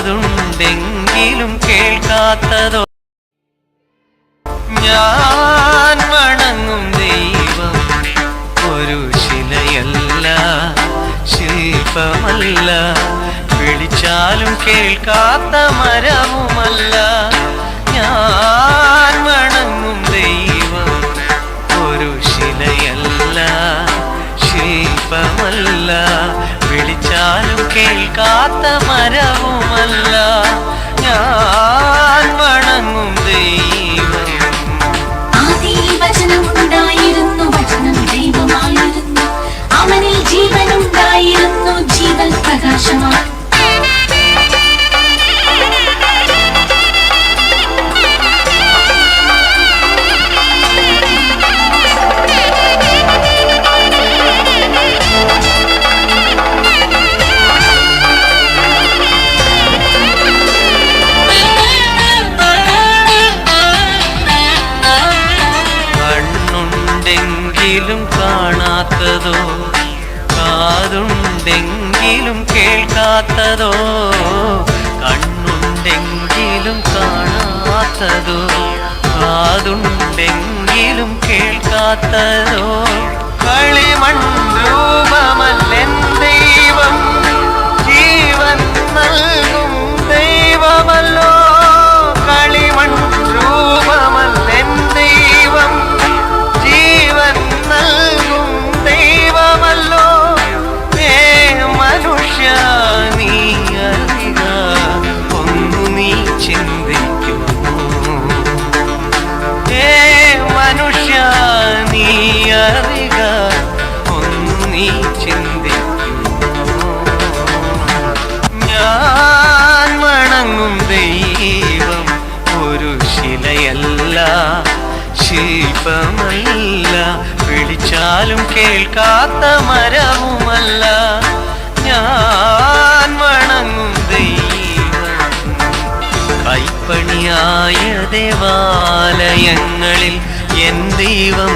കാതുണ്ടെങ്കിലും കേൾക്കാത്തതോ ഞാൻ വണങ്ങും ദൈവം. ഒരു ശിലയല്ല ശില്പമല്ല. വിളിച്ചാലും കേൾക്കാത്ത മരവുമല്ല. ഞാൻ വണങ്ങും ദൈവം. ഒരു ശിലയല്ല ശില്പമല്ല. കേൾക്കാത്ത മരവുമല്ല. ഞാൻ വണങ്ങും ദൈവം. വചനം ഉണ്ടായിരുന്നു വചനം ദൈവമായിരുന്നു. അവനിൽ ജീവനുണ്ടായിരുന്നു ജീവൻ പ്രകാശമായി കണ്ണുണ്ടെങ്കിലും കാണാത്തതോ? കാതുണ്ടെങ്കിലും കേൾക്കാത്തതോ? കണ്ണുണ്ടെങ്കിലും കാണാത്തതോ? കാതുണ്ടെങ്കിലും കേൾക്കാത്തതോ? കളിമൺ ചിന്തിക്കുന്നു ഞാൻ വണങ്ങും ദൈവം ഒരു ശിലയല്ല ശില്പമല്ല വിളിച്ചാലും കേൾക്കാത്ത മരവുമല്ല. ഞാൻ വണങ്ങും ദൈവം കൈപ്പണിയായ ദേവാലയങ്ങളിൽ എൻ ദൈവം